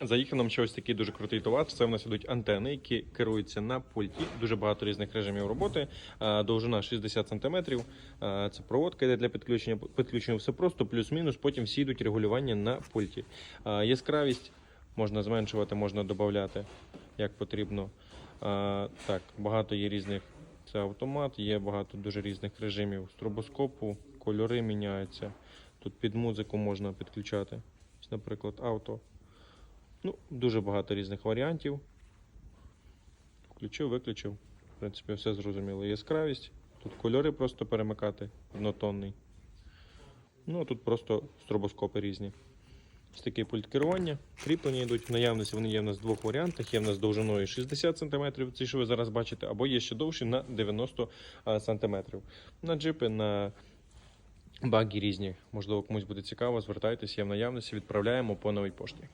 Заїхав нам ще ось такий дуже крутий товар. Це в нас ідуть антени, які керуються на пульті. Дуже багато різних режимів роботи. Довжина 60 см. Це проводка йде для підключення. Підключення все просто, плюс-мінус. Потім всі йдуть регулювання на пульті. Яскравість можна зменшувати, можна додати, як потрібно. Так, багато є різних. Це автомат, є багато дуже різних режимів стробоскопу, кольори міняються. Тут під музику можна підключати. Наприклад, авто. Ну, дуже багато різних варіантів. Включив, виключив. В принципі, все зрозуміло. Яскравість. Тут кольори просто перемикати однотонний. Ну, а тут просто стробоскопи різні. Ось такий пульт керування. Кріплення йдуть в наявності. Вони є в нас в двох варіантах. Є в нас довжиною 60 см, ці, що ви зараз бачите, або є ще довші на 90 см. На джипи, на баги різні. Можливо, комусь буде цікаво, звертайтеся, є в наявності, відправляємо по новій пошті.